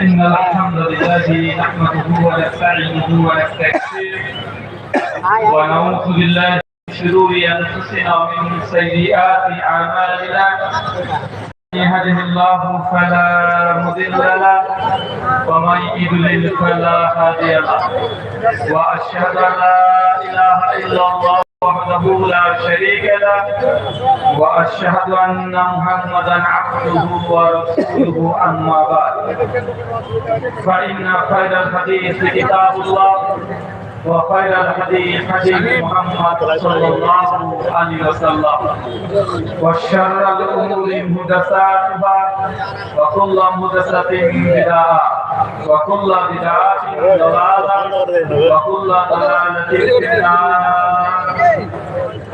إن الحمد لله نحمده ونستعينه ونستغفره ونعوذ بالله من شرور أنفسنا ومن سيئات أعمالنا. من يهده الله فلا مضل له ومن يضلل فلا هادي له. وأشهد أن لا إله إلا الله وحده لا شريك له وأشهد أن محمدا عبده ورسوله. أما بعد فإن خير الحديث كتاب الله. وخير الحديث حديث محمد صلى الله عليه وسلم وشر الأمور محدثاتها وكل محدثة بدعة وكل بدعة ضلالة وكل ضلالة في النار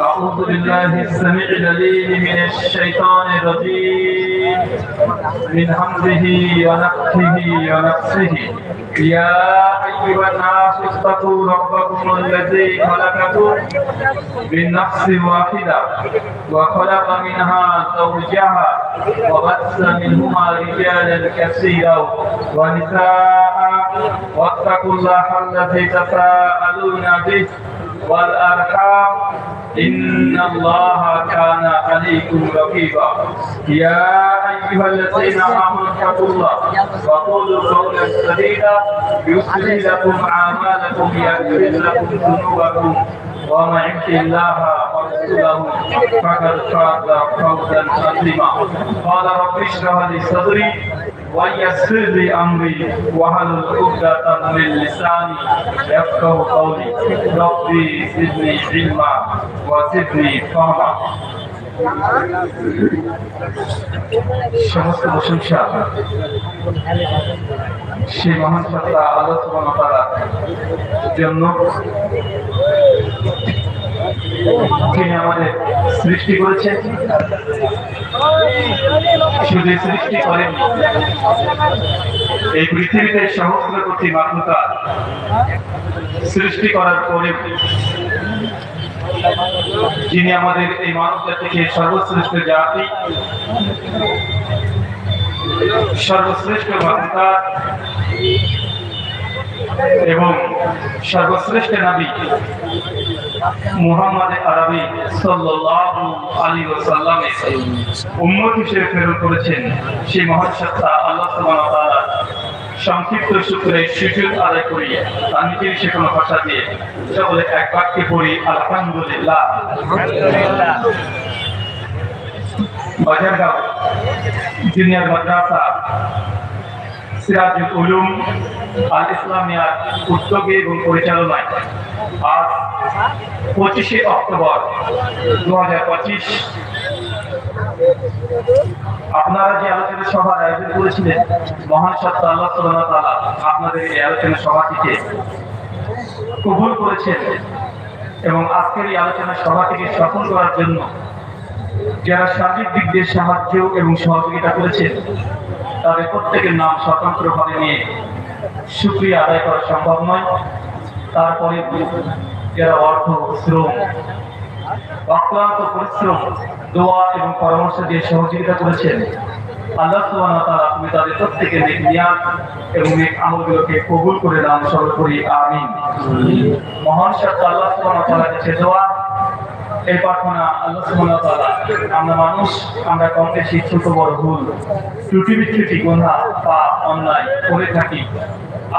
أعوذ بالله السميع العليم من الشيطان الرجيم. من همزه ونفخه ونفسه. يا أيها الناس اتقوا ربكم الذي خلقكم من نفس واحدة وخلق منها زوجها وبث منهما رجالا كثيرا ونساء. واتقوا الله الذي تساءلون به والأرحام. إن الله كان عليكم رقيبا. يا أيها الذين آمنوا اتقوا الله وقولوا قولا سديدا. يصلح لكم أعمالكم يغفر لكم ذنوبكم. ومن يطع الله ورسوله فقد فاز فوزا عظيما. قال رب اشرح لي صدري ويسر لي امري واحلل عقدة من لساني يفقه قولي ربي زدني علما وزدني فهما সমস্ত প্রশংসা সেই মহান সত্তা আলোচনা করার জন্য তিনি আমাদের সৃষ্টি করেছেন। শুধু সৃষ্টি করেন। এই পৃথিবীতে সমস্ত প্রতি মাতৃকা সৃষ্টি করার পরে যিনি আমাদের এই মানব জাতিকে সর্বশ্রেষ্ঠ জাতি, সর্বশ্রেষ্ঠ মাতৃকা এবং সর্বশ্রেষ্ঠ নবী মুহাম্মদ আরবি সাল্লাল্লাহু আলাইহি ওয়াসাল্লামে উম্মত হিসেবে প্রেরণ করেছেন সেই মহান সত্তা আল্লাহ সুবহানাহু ওয়া তাআলা। সংক্ষিপ্ত সূত্রে সুযোগ আদায় করি তার নিজের সে কোনো ভাষা দিয়ে। সকলে এক বাক্যে পড়ি আলহামদুলিল্লাহ। বাজারগাঁও জুনিয়র মাদ্রাসা সিরাজুল আল ইসলামিয়ার উদ্যোগে এবং পরিচালনায় আজ পঁচিশে অক্টোবর দু আপনারা যে আলোচনা সভার আয়োজন করেছিলেন, মহান আল্লাহ আপনাদের এই আলোচনা সভাটিকে কবুল করেছেন এবং আজকের এই আলোচনা সভাটিকে সফল করার জন্য যারা সার্বিক দিক দিয়ে সাহায্য এবং সহযোগিতা করেছেন তাদের প্রত্যেকের নাম স্বতন্ত্রভাবে নিয়ে সুক্রিয়া আদায় করা সম্ভব নয়। তারপরে যারা অর্থ, শ্রম, অক্লান্ত পরিশ্রম, দোয়া এবং পরামর্শ দিয়ে সহযোগিতা করেছেন, আল্লাহ ওয়া তাআলা তুমি তাদের প্রত্যেকের নেক নিয়াত এবং নেক আমলগুলোকে কবুল করে দান সর্বোপরি, আমিন। মহান সত্য আল্লাহ ওয়া তাআলার কাছে দোয়া। এই প্রার্থনা আল্লাহ সুবহানাহু ওয়া তাআলা। আমরা মানুষ আমরা কম বেশি ছোট বড় ভুল ত্রুটি বিচ্ছুটি গুনাহ পাপ অন্যায় করে থাকি।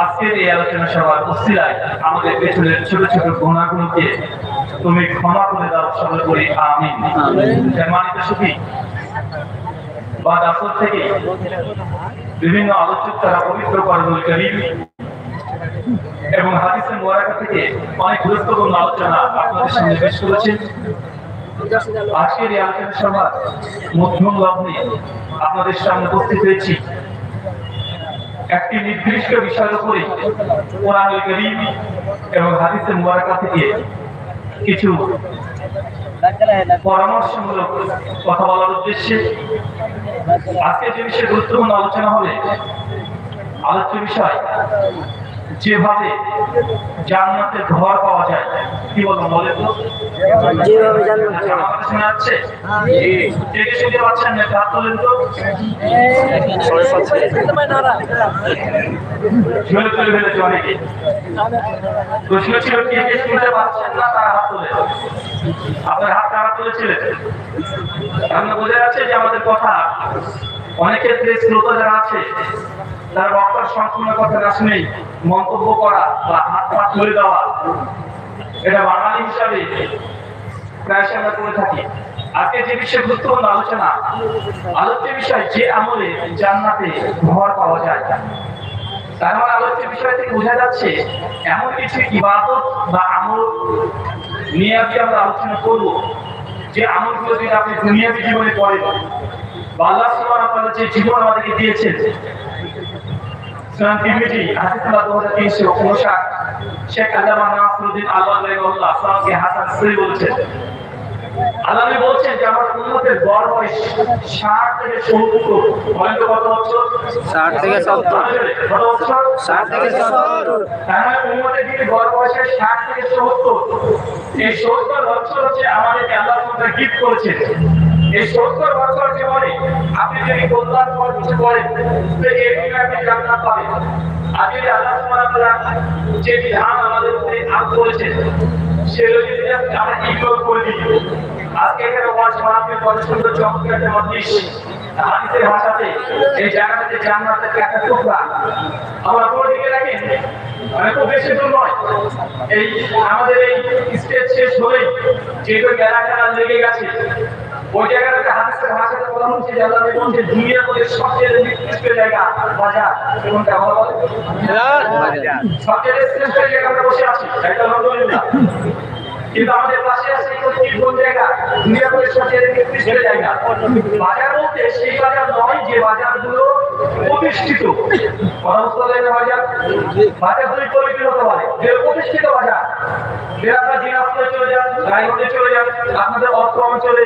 আজকের এই আলোচনা সভার অস্থিরায় আমাদের পেছনের ছোট ছোট গুণাগুলোকে তুমি ক্ষমা করে দাও সকলে করি আমিন। সম্মানিত সুখী বা দাসর থেকে বিভিন্ন আলোচক তারা পবিত্র করবুল করিম এবং হাদিসের মোয়ারাকা থেকে অনেক গুরুত্বপূর্ণ আলোচনা আপনাদের সামনে পেশ করেছেন আজকের এই আলোচনা সভা মধ্যম লগ্নে আপনাদের সামনে উপস্থিত হয়েছি। একটি নির্দিষ্ট বিষয়ের উপরে কোরআন করিম এবং হাদিসের মোবারকা থেকে কিছু পরামর্শমূলক কথা বলার উদ্দেশ্যে আজকে যে বিষয়ে গুরুত্বপূর্ণ আলোচনা হবে, আলোচ্য বিষয় যেভাবে জান্নাতের ঘর পাওয়া যায় কি বলব বলে তো? যেভাবে কথা শোনা যাচ্ছে কে কে শুনতে পাচ্ছেন? না হাত তোলেন তো। ঝুলে তুলে ফেলেছে অনেকে। প্রশ্ন ছিল কে কে শুনতে পাচ্ছেন না তার হাত তোলে আপনার হাত কারা তুলেছিলেন? আপনার বোঝা যাচ্ছে যে আমাদের কথা অনেক ক্ষেত্রে শ্রোতা যারা আছে তারা বক্তার সম্পূর্ণ কথা মন্তব্য করা বা হাত পা তুলে দেওয়া। এটা বাঙালি হিসাবে আমরা করে থাকি। আজকে যে বিষয়ে গুরুত্বপূর্ণ আলোচনা, আলোচ্য বিষয় যে আমলে জান্নাতে ঘর পাওয়া যায়। তার মানে আলোচ্য বিষয় থেকে বোঝা যাচ্ছে, এমন কিছু ইবাদত বা আমল নিয়ে আমরা আলোচনা করব, যে আমলগুলো যদি আপনি দুনিয়াবী জীবনে করেন বা আল্লাহ সুবহানাহু ওয়া যে জীবন আমাদেরকে দিয়েছেন সুনান তিরমিজি হাদিস নাম্বার 2359 শেখ আল্লামা নাসরুদ্দিন আলবানী রাহিমাহুল্লাহ সাহাবকে হাসান সহি বলছেন। আল্লাহ বলছেন যে আমার উম্মতের গড় বয়স 60 থেকে 70 বলেন কত বছর? 60 থেকে 70 কত বছর? 60 থেকে 70 তার মানে উম্মতের দিকে গড় বয়সে 60 থেকে 70 এই 70 বছর হচ্ছে আমাদেরকে আল্লাহ গিফট করেছেন। এই 70 বছর জীবনে আপনি যদি কল্যাণকর কিছু করেন এই দিনে আপনি জান্নাত পাবেন যদি আল্লাহ সুবহানাহু যে বিধান আমাদের উপরে আরোপ করেছেন সেগুলো যদি আমরা ইগনোর করে। আজকে এখানে ওয়াজ মাহফিল কত সুন্দর চমৎকার একটা মজলিস হাদিসের ভাষাতে এই জায়গাটাতে জান্নাতের একটা টুকরা। আমরা কোন দিকে রাখেন মানে খুব বেশি দূর নয়। এই আমাদের এই স্টেজ শেষ হলেই যেগুলো মেলা খেলা লেগে গেছে ওই জায়গাটাতে হাদিসের ভাষাতে বলা হচ্ছে যে আল্লাহ বলছে দুনিয়ার মধ্যে সবচেয়ে নিকৃষ্ট জায়গা বাজার। কোনটা বলে? সবচেয়ে শ্রেষ্ঠ জায়গা আমরা বসে আছি একটা আলহামদুলিল্লাহ। কিন্তু আমাদের পাশে আছে কোন জায়গা? মধ্যে সবচেয়ে নিকৃষ্ট জায়গা। বাজার বলতে সেই বাজার নয় যে বাজারগুলো প্রতিষ্ঠিত। বাজার? বাজার দুই প্রকৃতির হতে পারে। যে প্রতিষ্ঠিত বাজার আপনার দিনাজপুরে চলে যান রায়গঞ্জে চলে যান আপনাদের অর্থ অঞ্চলে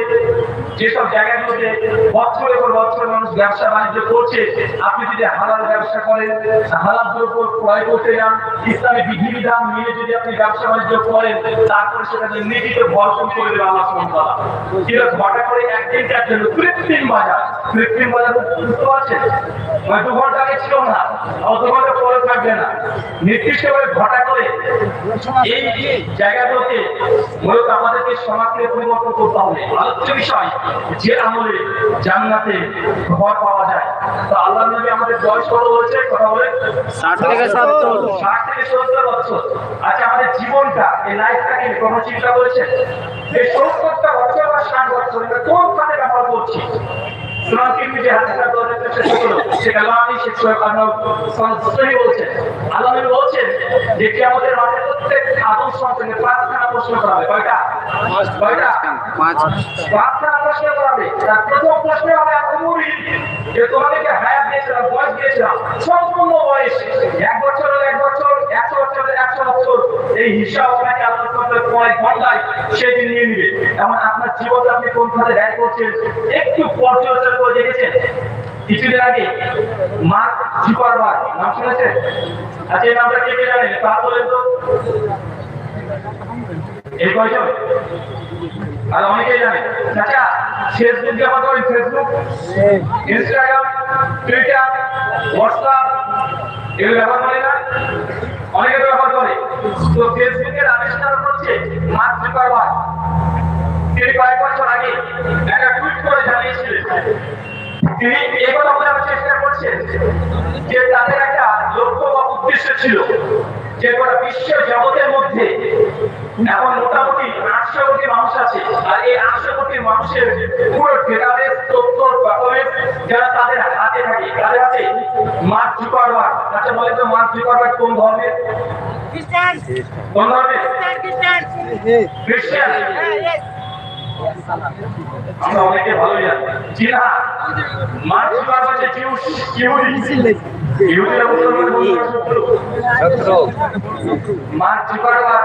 যেসব জায়গাগুলোতে বছরের পর বছর মানুষ ব্যবসা বাণিজ্য করছে আপনি যদি হালাল ব্যবসা করেন হালাল দ্রব্য ক্রয় করতে যান ইসলামী বিধিবিধান নিয়ে যদি আপনি ব্যবসা বাণিজ্য করেন তারপরে সেটাকে নিজেকে ভরপুর করে দেবে আল্লাহ সুবহানাহু যেটা ঘটা করে একদিন চার জন্য কৃত্রিম বাজার কৃত্রিম বাজার বুঝতে পারছেন হয়তো ঘণ্টা আগে ছিল না অত ঘণ্টা পরে থাকবে না। নির্দিষ্টভাবে ঘটা করে এই জায়গাগুলোকে মূলত আমাদেরকে সমাজকে পরিবর্তন করতে হবে। আলোচ্য বিষয় যে আমলে জান্নাতে ঘর পাওয়া যায়। তো আল্লাহ নবী আমাদের বয়স কত বলেছে কথা বলে 60 থেকে 70 ষাট থেকে সত্তর বছর। আচ্ছা আমাদের জীবনটা এই লাইফটাকে কোনো চিন্তা করেছেন? যে সত্তরটা বছর বা ষাট বছর কোন কাজে ব্যবহার করছি? বলছেন। বলছেন প্রার্থনা প্রশ্ন করা হবে কয়টা? কয়টা? প্রার্থনা প্রশ্ন করা হবে তার প্রথম প্রশ্ন হবে আকুমুরি যে তোমাদেরকে হায়াত দিয়েছিলাম, বয়স দিয়েছিলাম, সম্পূর্ণ বয়স। এক বছর এক বছর একশো বছর একশো বছর। এই হিসাব আপনাকে আল্লাহ কয়েক ঘন্টায় সেদিন নিয়ে নিবে। এমন আপনার জীবনটা আপনি কোন খাতে ব্যয় করছেন, একটু পর্যালোচনা করে দেখেছেন? কিছুদিন আগে মার্ক জুকারবার্গ নাম শুনেছেন? আচ্ছা এই নামটা কে কে জানেন? তা বলেন তো। এই কয়জন? আর অনেকেই জানে। চাচা ফেসবুক ব্যবহার করেন ফেসবুক ইনস্টাগ্রাম টুইটার হোয়াটসঅ্যাপ এগুলো ব্যবহার করে না? অনেকে ব্যবহার করে। তো ফেসবুকের আবিষ্কার হচ্ছে মার্ক জুকারবার্গ। তিনি কয়েক বছর আগে একটা টুইট করে জানিয়েছিলেন। তিনি কথা বোঝানোর চেষ্টা করছেন যে তাদের একটা লক্ষ্য বা উদ্দেশ্য ছিল যে গোটা বিশ্ব জগতের মধ্যে এখন মোটামুটি আটশো কোটি মানুষ আছে। আর এই আটশো কোটি মানুষের পুরো ডেটাবেস তথ্য ডকুমেন্ট যারা তাদের হাতে থাকে তাদের হাতে মার্ক জুকারবার্গ আচ্ছা বলে তো মার্ক জুকারবার্গ কোন ধর্মের? কোন খ্রিস্টান আমরা অনেকে ভালো জানি। জি না মার্ক জুকারবার্গ হচ্ছে জিউস ইহুদি ইহুদিরা মুসলমান বন্ধুরা শত্রু শত্রু মার্ক জুকারবার্গ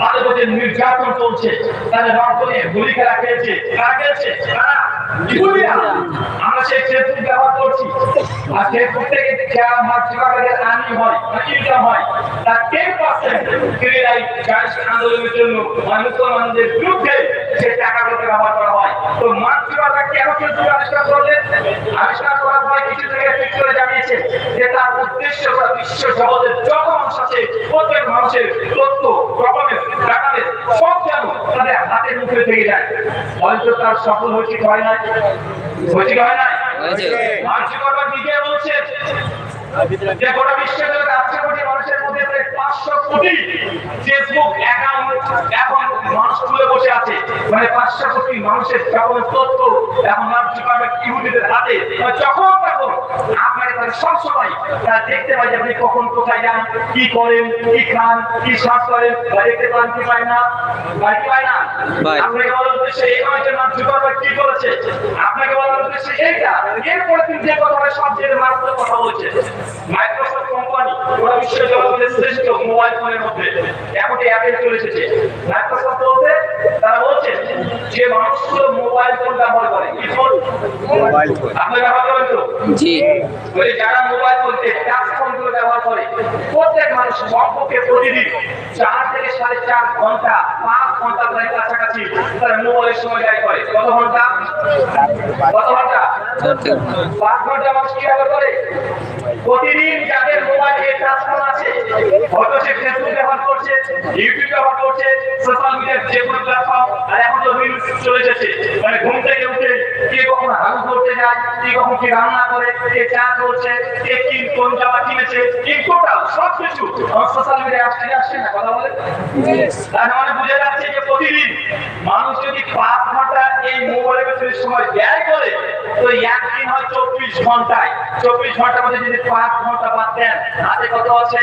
তাদের নির্যাতন চলছে। তাদের রক্ত নিয়ে হোলি খেলা খেলছে। কারা তারা ইহুদিরা। আমরা সেই ফেসবুক ব্যবহার করছি। আর ফেসবুক থেকে যারা মাতৃভাগের আনি হয় ইনকাম হয়। তার টেন পার্সেন্ট ক্রিয়ায় গাছ আন্দোলনের জন্য মানে মুসলমানদের বিরুদ্ধে সেই টাকাগুলোকে ব্যবহার করা হয়। তো মাতৃভাগা কেন ফেসবুক আবিষ্কার করলেন? আবিষ্কার করার পরে কিছু থেকে ঠিক করে জানিয়েছে যে তার উদ্দেশ্য করা বিশ্ব জগতের যত মানুষ আছে, প্রত্যেক মানুষের তথ্য ডকুমেন্ট ডাটাবেস সব যেন তাদের হাতের মুখে থেকে যায়। হয়তো তার সফল হয়েছে হয় নাই? হয়েছে হয় নাই? মানসিক করবার দিকে বলছে? যে গোটা বিশ্বের আটশো কোটি মানুষের মধ্যে প্রায় পাঁচশো কোটি ফেসবুক অ্যাকাউন্ট এখন মানুষ খুলে বসে আছে। মানে পাঁচশো কোটি মানুষের সকল তথ্য এখন করবার ইহুদিদের হাতে যখন তখন আপনার এখানে সবসময় তারা দেখতে পাই যে আপনি কখন কোথায় যান কি করেন কি খান কি শ্বাস করেন বা দেখতে পান কি পায় না বা কি পায় না। আপনাকে বলার উদ্দেশ্যে এই নয় যে মানসিক কি করেছে আপনাকে বলার উদ্দেশ্যে এইটা। এরপরে তিনি যে কথা সবচেয়ে মারাত্মক কথা বলছে মাইক্রোসফট কোম্পানি ওরা বিশ্ব জগতের শ্রেষ্ঠ মোবাইল ফোনের মধ্যে এখন অ্যাপেল চলে এসেছে। মাইক্রোসফট তারা বলছে যে মানুষগুলো মোবাইল ফোন ব্যবহার করে। কি ফোন মোবাইল ফোন আপনি ব্যবহার করেন তো? জি। বলে যারা মোবাইল ফোন টাচ ফোনগুলো ব্যবহার করে প্রত্যেক মানুষ কমপক্ষে প্রতিদিন চার থেকে সাড়ে চার ঘণ্টা পাঁচ ঘণ্টা প্রায় কাছাকাছি তারা মোবাইলের সময় কি মানে কখন কে রান্না করে, কে চা করছে, কে কি কোন জামা কিনেছে এই টোটাল সব কিছু সোশ্যাল মিডিয়ায় আসছে আসছে না? কথা বলে তার মানে বুঝে যাচ্ছে যে প্রতিদিন মানুষ যদি পাঁচ ঘণ্টা এই মোবাইলের পেছনে সময় ব্যয় করে, তো একদিন হয় চব্বিশ ঘন্টায়। চব্বিশ ঘণ্টার মধ্যে যদি পাঁচ ঘণ্টা বাদ দেন হাতে কত আছে?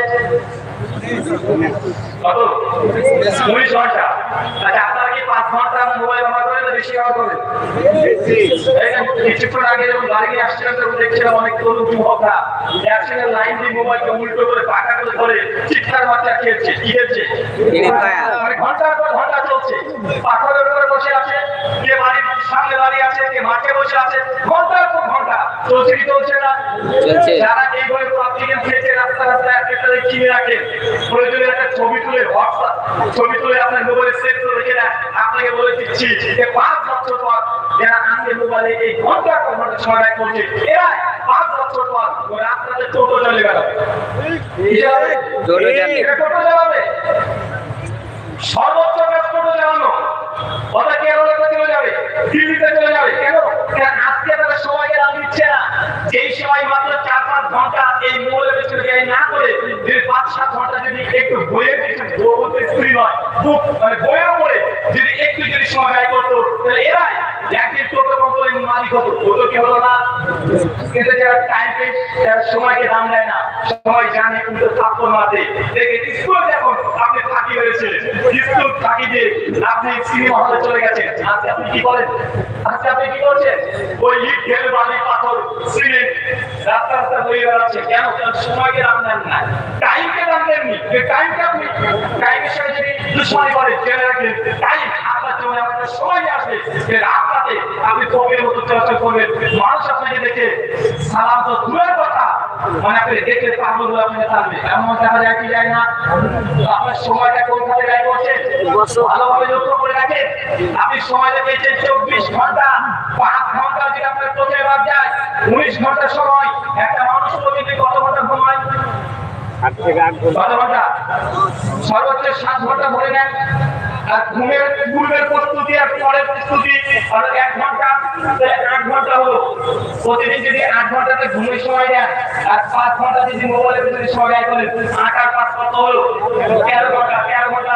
কত? উনিশ ঘণ্টা। আচ্ছা আপনারা কি পাঁচ ঘণ্টা মোবাইল ব্যবহার বেশি ব্যবহার করেন এই যে কিছুক্ষণ আগে যখন গাড়ি নিয়ে আসছিলাম তখন দেখছিলাম অনেক তরুণ যুবকরা একসঙ্গে লাইন দিয়ে মোবাইলকে উল্টো করে পাকা করে ধরে চিৎকার বাচ্চা খেলছে কি খেলছে? Free Fire। মানে ঘণ্টার পর ঘণ্টা চলছে। পাথরের উপরে বসে আছে কে বাড়ির সামনে দাঁড়িয়ে আছে কে মাঠে বসে আছে ঘণ্টার পর ঘণ্টা। চলছে কি চলছে না? যারা এইভাবে পাবলিকের খেয়েছে রাস্তা রাস্তা একটা কিনে রাখে প্রয়োজনে একটা ছবি তুলে হোয়াটসঅ্যাপ ছবি তুলে আপনার মোবাইলে সেভ করে রেখে আপনাকে বলে দিচ্ছি যে পাঁচ বছর পর যারা আজকে মোবাইলে এই ঘণ্টা সময় সহায় করছে এরা পাঁচ বছর পর ওই রাস্তাতে টোটো চলে গেল। টোটো চালাবে। সর্বোচ্চ কাজ টোটো চালানো। ওটা কেরলের চলে যাবে টিভিতে চলে যাবে। কেন? কারণ সবাই সবাইকে দিচ্ছে না। যেই সময় মাত্র চার পাঁচ ঘণ্টা এই মোবাইলের পেছনে ব্যয় না করে যদি পাঁচ সাত ঘণ্টা যদি একটু বইয়ের পেছনে বলতে স্ত্রী নয় বুক মানে বইয়ের উপরে যদি একটু যদি সময় ব্যয় করতো, তাহলে এরাই সময় জানে রাস্তা রাস্তা বই বেড়াচ্ছে। কেন? সময়কে দাম দেন না। টাইমকে দাম দেননি। যে টাইমকে আপনি টাইমের সাথে যদি জেনে রাখেন টাইম আপনার জন্য আমাদের সময় আসবে যে রাস্তাতে আপনি কবের মতো চলাচল করবেন। মানুষ আপনাকে দেখে সালাম তো দূরের কথা। মানে আপনি দেখলে পাগল আপনাকে থাকবে। এমন দেখা যায় কি যায় না? আপনার সময়টা কোন খাতে ব্যয় করছেন ভালোভাবে লক্ষ্য করে রাখেন। আপনি সময়টা পেয়েছেন চব্বিশ ঘণ্টা। পাঁচ ঘণ্টা যদি আপনার চোখে বাদ যায় উনিশ ঘণ্টা সময়। একটা মানুষ প্রতিদিন কত ঘণ্টা ঘুমায়? কত ঘণ্টা? সর্বোচ্চ সাত ঘণ্টা ধরে নেন। আর ঘুমের পূর্বের প্রস্তুতি আর পরের প্রস্তুতি, আর এক ঘণ্টা, আট ঘণ্টা হলো প্রতিদিন যদি আট ঘন্টাতে ঘুমের সময় দেন, আর পাঁচ ঘণ্টা যদি মোবাইলের ভিতরে সময় ব্যয় করেন আট আর পাঁচ কত হলো? তেরো ঘণ্টা তেরো ঘণ্টা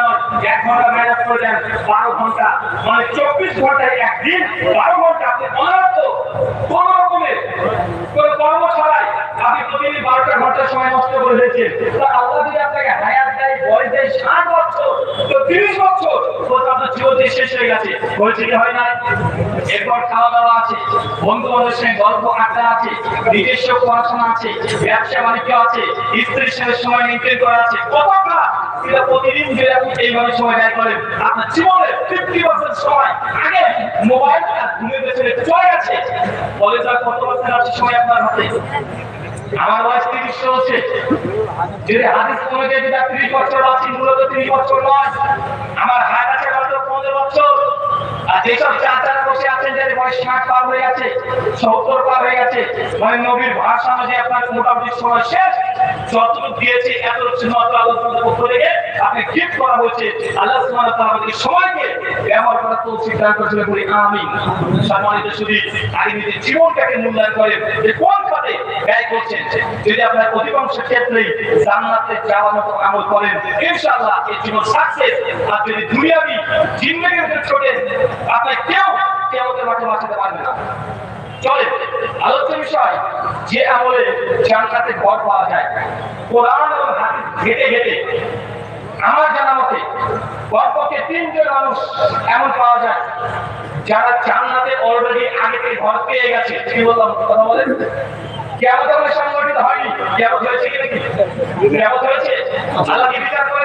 এক ঘণ্টা ম্যানেজ করে দেন, বারো ঘণ্টা। মানে চব্বিশ ঘন্টায় একদিন বারো ঘণ্টা আপনি অনর্থ কোন রকমের কোন কর্ম ছাড়াই আপনি প্রতিদিন বারোটা ঘণ্টা সময় নষ্ট করে দিয়েছেন আল্লাহ যদি আপনাকে হায়াত দেয়, বয়স দেয় ষাট বছর, তো তিরিশ বছর আপনার জীবন শেষ হয়ে গেছে। হয়েছে কি হয় না এরপর খাওয়া দাওয়া আছে বন্ধু বান্ধবের সঙ্গে গল্প, আড্ডা আছে, নিজস্ব পড়াশোনা আছে, ব্যবসা বাণিজ্য আছে, স্ত্রীর সাথে সময় মেনটেন করা আছে। কতটা? কিন্তু প্রতিদিন যদি আপনি এইভাবে সময় ব্যয় করেন, আপনার জীবনের ফিফটি পার্সেন্ট সময় আগে মোবাইল আর ঘুমের পেছনে চলে গেছে। বলে যাক কত পার্সেন্ট আছে সময় আপনার হাতে। আমার বয়স তিরিশ হচ্ছে যদি হাদিস অনুযায়ী যদি তিরিশ বছর আছি মূলত তিরিশ বছর নয়। আমার হাত আছে মাত্র পনেরো বছর। আর যেসব চাচারা বসে আছেন যাদের বয়স ষাট, পার হয়ে গেছে সত্তর পার হয়ে গেছে মানে নবীর ভাষা অনুযায়ী আপনার মোটামুটি সময় শেষ। যতটুকু দিয়েছে এত নত আলোচনার পক্ষ থেকে। আপনি গিফট করা হয়েছে। আল্লাহ সুবহানাহু ওয়া সবাইকে ব্যবহার করার তৌফিক দান করেছিল বলি, আমিন। সম্মানিত শুধু আগে নিজের জীবনটাকে মূল্যায়ন করেন, যে কোন পথে ব্যয় করছেন, যদি আপনার অধিকাংশ ক্ষেত্রেই জান্নাতে যাওয়ার মতো আমল করেন, ইনশাআল্লাহ এই জীবন সাকসেস আর যদি দুনিয়াবি জিন্দেগির ছোটেন আপনার কেউ কেমতের মাঠে বাঁচাতে পারবে না। চলে, আলোচ্য বিষয়, যে আমলে জান্নাতে ঘর পাওয়া যায়। কোরআন এবং হাদিস ঘেটে ঘেটে আমার জানা মতে কমপক্ষে তিনজন মানুষ এমন পাওয়া যায়, যারা জান্নাতে অলরেডি আগে থেকে ঘর পেয়ে গেছে। কি বললাম? কথা বলেন। কেমন সংগঠিত হয়নি। কেমন হয়েছে কি কেমন হয়েছে? আল্লাহ বিচার করে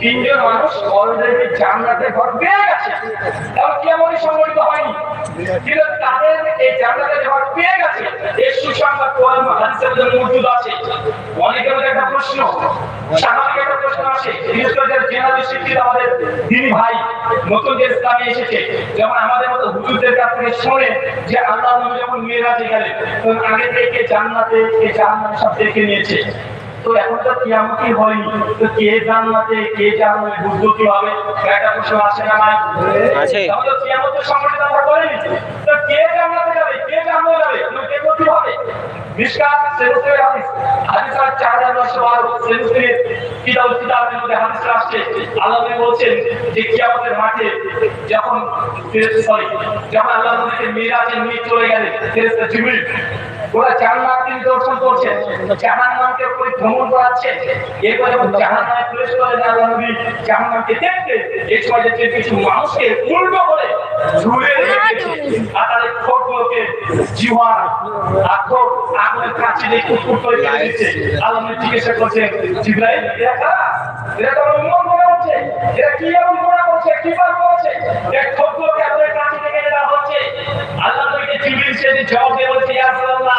তিনজন মানুষ অলরেডি জান্নাতে ঘর পেয়ে গেছে। এবং কেমনই সংগঠিত হয়নি? কিন্তু তাদের এই জান্নাতে ঘর পেয়ে গেছে। এর সুসংবাদ কোরআন হাদিসের মজুদ আছে। অনেকের একটা প্রশ্ন, স্বাভাবিক একটা প্রশ্ন আসে। বিশেষ করে শিক্ষিত আমাদের দিন ভাই, নতুন যে ইসলামে এসেছে। যেমন আমাদের মতো হুজুরদের কাছ থেকে শুনে যে আল্লাহ নবী যখন মেয়েরাজে গেলেন আগে থেকে জান্নাতে এই জাহান্নামে সব দেখে নিয়েছে। তো এখন তো কিয়ামতই হয়নি। তো কে জান্নাতে কে জাহান্নামে বুঝব কীভাবে একটা প্রশ্ন আসে না নাই আছে। তাহলে কিয়ামতের সংগঠিত আমরা করিনি তো কে জান্নাতে যাবে? কে জাহান্নামে যাবে? তুমি কে করতে মিশকাত সেলুসের হাদিস। হাদিস আর চার হাজার নশো বারো। সেলুসের কিতাব কিতাবের মধ্যে হাদিস আসছে। আল্লাহ নবী বলছেন যে কিয়ামতের মাঠে যখন সরি যখন আল্লাহ নবীকে মিরাজে নিয়ে চলে গেলেন ফেরেশতা জিবরিল ওরা জান্নাত তিনি দর্শন করছেন জাহান্নামকে পরিভ্রমণ করাচ্ছে। এরপর যখন জাহান্নামে প্রবেশ করেন আল্লাহ নবী জাহান্নামকে দেখতে এই সময় দেখতে কিছু মানুষকে উল্টো করে ঝুলে আর তাদের ঠোঁটগুলোকে জিহ্বা আর। ঠোঁট আগুনের কাছে দিয়ে কুটকুট করে ফেলে দিচ্ছে আল্লাহ জিজ্ঞাসা করছেন জিব্রাইল এরা কারা? এরা তো আমার মনে হচ্ছে। এরা কি এমন মনে করছে? কি পার করেছে? এর ঠোঁটগুলোকে আগুনের কাছে থেকে দেওয়া হচ্ছে। আল্লাহ নবীকে জিবরিল সে জবাব দিয়ে বলছে ইয়া রাসূলুল্লাহ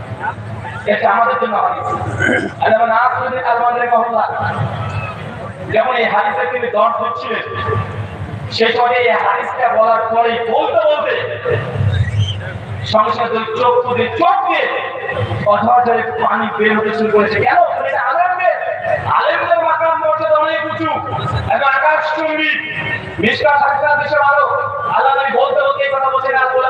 এটা আমাদের জন্য যেমন এই হাদিসের তিনি দর করছিলেন সেই সময় এই হাদিসটা বলার পরেই বলতে বলতে দুই চোখ চোখ দিয়ে অথবা পানি বের হতে শুরু করেছে। কেন? আলেমদের মাকাম মর্যাদা অনেক উঁচু। আকাশ চুম্বি মিসকা সাকরা দেশের আলো। আল্লাহ বলতে বলতে কথা বলছেন, আর বলে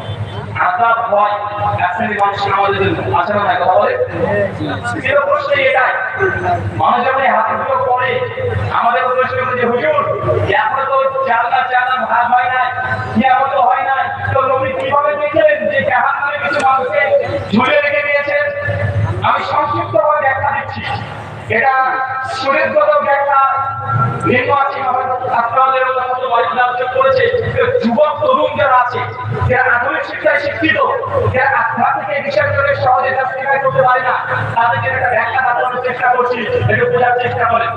আজাব হয় এক শ্রেণির মানুষ আমাদের আছে না, কথা বলে? প্রশ্ন এটাই। মানুষ যখন এই হাতিগুলো পড়ে, আমাদের প্রশ্ন করে যে, হুজুর, এখন তো চালনা চালনা ভাগ হয় না কি এমন তো হয় না তো নবী কীভাবে দেখলেন যে জাহান নামে কিছু মানুষকে ঝুলে রেখে দিয়েছেন আমি সংক্ষিপ্ত ভাবে ব্যাখ্যা দিচ্ছি। এটা কথা ব্যাখ্যা। ভিন্ন আছে আপনাদের করেছে যুবক তরুণ যারা আছে, যারা আধুনিক শিক্ষায় শিক্ষিত। যারা আধ্যাত্মিক বিষয়গুলোকে সহজে তা স্বীকার করতে পারে না তাদেরকে একটা ব্যাখ্যা দেওয়ার চেষ্টা করছি একটু বোঝার চেষ্টা করেন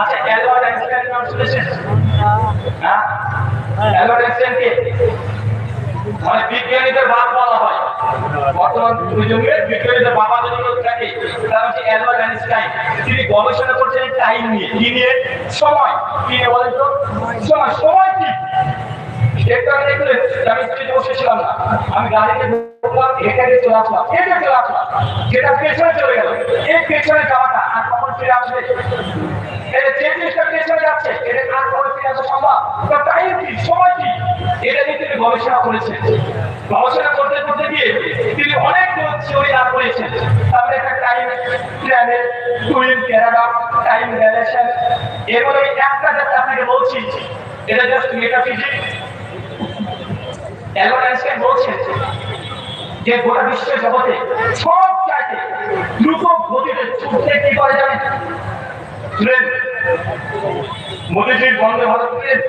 আচ্ছা অ্যালবার্ট আইনস্টাইনের নাম শুনেছেন? হ্যাঁ? অ্যালবার্ট আইনস্টাইনকে মানে বিজ্ঞানীদের বাপ বলা হয়। বর্তমান প্রজন্মে বিজ্ঞানীদের বাবা যদি কেউ থাকে, তারা হচ্ছে অ্যালবার্ট আইনস্টাইন। তিনি গবেষণা করছেন টাইম নিয়ে। কি নিয়ে? সময়। কি নিয়ে বলেন তো? সময়। সময় একটু আমি স্টেজে বসেছিলাম। না আমি গাড়িতে ঢুকলাম এখানে চলে আসলাম এটা চলে আসলাম যেটা পেছনে চলে গেল। এই পেছনে যাওয়াটা আর কখন ফিরে আসবে? এটা যে জিনিসটা পেছনে যাচ্ছে, এটা আর কখন ফিরে আসা সম্ভব? তো টাইম কি? সময় কি? এটা নিয়ে তিনি গবেষণা করেছেন। গবেষণা করতে করতে গিয়ে তিনি অনেক থিওরি লাভ করেছেন। তারপরে একটা টাইম প্ল্যানের টুইন প্যারাডক্স টাইম রিলেশন এগুলো একটা জাস্ট আপনাকে বলছি, এটা জাস্ট মেটাফিজিক্স বলছেন যে গোটা বিশ্ব জগতে সব চাইতে দ্রুত গতিতে ছুটতে কি করে ট্রেন মোদীজির Vande Bharat train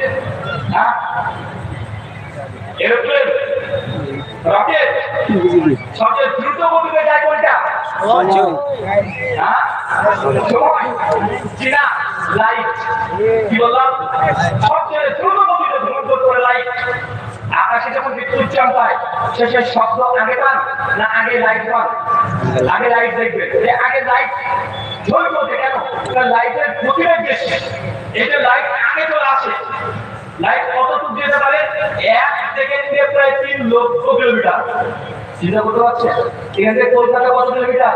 aeroplane rocket সবচেয়ে দ্রুত গতিতে যায় কোনটা? সময়। চীনা লাইট। কি বললাম? সবচেয়ে দ্রুত গতিতে ভ্রমণ পারে লাইট। আকাশে যখন বিদ্যুৎ চমকায় শেষে শব্দ আগে পান না আগে লাইট পান? আগে লাইট দেখবে। যে আগে লাইট ঝলমতে কেন? লাইটের গতিবেগ বেশি। এটা লাইট আগে চলে আসে লাইট কতটুকু যেতে পারে? এক সেকেন্ডে প্রায় তিন লক্ষ কিলোমিটার। চিন্তা করতে পারছেন? এখান থেকে কলকাতা কত কিলোমিটার?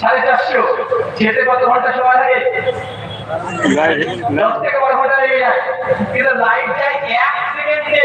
সাড়ে চারশো। যেতে কত ঘণ্টা সময় লাগে? দশ থেকে বারো ঘণ্টা লেগে যায়। কিন্তু লাইট যায় এক সেকেন্ডে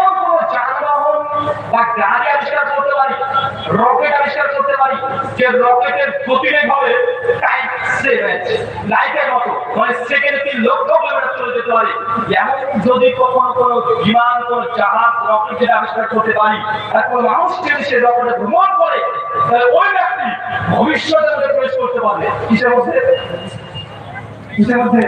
বা গাড়ি আবিষ্কার করতে পারি। রকেট আবিষ্কার করতে পারি। যে রকেটের গতিবেগ হবে টাইম লাইটের মতো। মানে সেকেন্ডে তিন লক্ষ কিলোমিটার চলে যেতে পারে। এমন যদি কখনো কোনো বিমান, কোনো জাহাজ, রকেট আবিষ্কার করতে পারি, আর মানুষ যদি সে রকেটে ভ্রমণ করে, তাহলে ওই ব্যক্তি ভবিষ্যতে প্রবেশ করতে পারবে। কিসের মধ্যে? কিসের মধ্যে?